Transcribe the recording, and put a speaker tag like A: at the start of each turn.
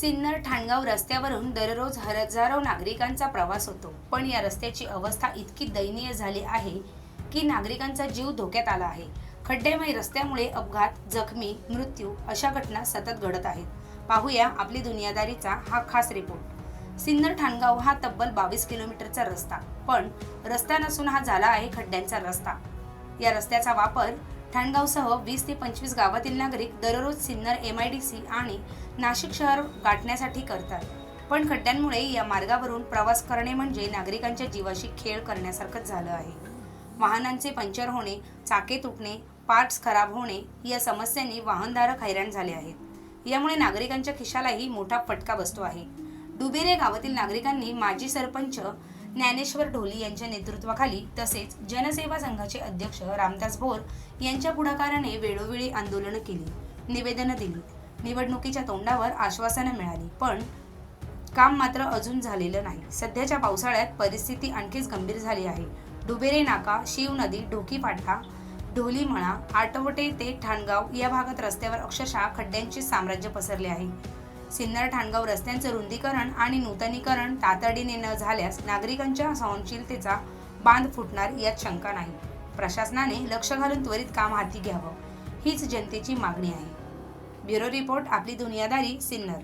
A: सिन्नर ठाणगाव रस्त्यावरून दररोज हजारो नागरिकांचा प्रवास होतो. पण या रस्त्याची अवस्था इतकी दयनीय झाली आहे की नागरिकांचा जीव धोक्यात आला आहे. खड्डेमय रस्त्यामुळे अपघात जखमी मृत्यू अशा घटना सतत घडत आहेत. पाहूया आपली दुनियादारीचा हा खास रिपोर्ट. सिन्नर ठाणगाव हा तब्बल बावीस किलोमीटरचा रस्ता पण रस्ता नसून हा झाला आहे खड्ड्यांचा रस्ता. या रस्त्याचा वापर ठाणगावसह वीस ते पंचवीस गावातील नागरिक दररोज Sinnar M I D C आणि नाशिक शहर गाठण्यासाठी करतात. पण खड्ड्यांमुळे या मार्गावरून प्रवास करणे म्हणजे नागरिकांच्या जीवाशी खेळ करण्यासारखंच झालं आहे. वाहनांचे पंक्चर होणे चाके तुटणे पार्ट्स खराब होणे या समस्यांनी वाहनधारक हैराण झाले आहेत. यामुळे नागरिकांच्या खिशालाही मोठा फटका बसतो आहे. डुबेरे गावातील नागरिकांनी माजी सरपंच ज्ञानेश्वर ढोली यांच्या नेतृत्वाखाली तसेच जनसेवा संघाचे अध्यक्ष रामदास भोर यांच्या पुढाकाराने वेळोवेळी आंदोलनं केली निवेदनं दिली. निवडणुकीच्या तोंडावर आश्वासनं मिळाली पण काम मात्र अजून झालेलं नाही. सध्याच्या पावसाळ्यात परिस्थिती आणखीच गंभीर झाली आहे. डुबेरे नाका शिव नदी ढोकी फाटा ढोलीमळा आटवटे ते ठाणगाव या भागात रस्त्यावर अक्षरशः खड्ड्यांचे साम्राज्य पसरले आहे. सिन्नर ठाणगाव रस्त्यांचं रुंदीकरण आणि नूतनीकरण तातडीने न झाल्यास नागरिकांच्या सहनशीलतेचा बांध फुटणार यात शंका नाही. प्रशासनाने लक्ष घालून त्वरित काम हाती घ्यावं. हीच जनतेची मागणी आहे. ब्युरो रिपोर्ट आपली दुनियादारी सिन्नर.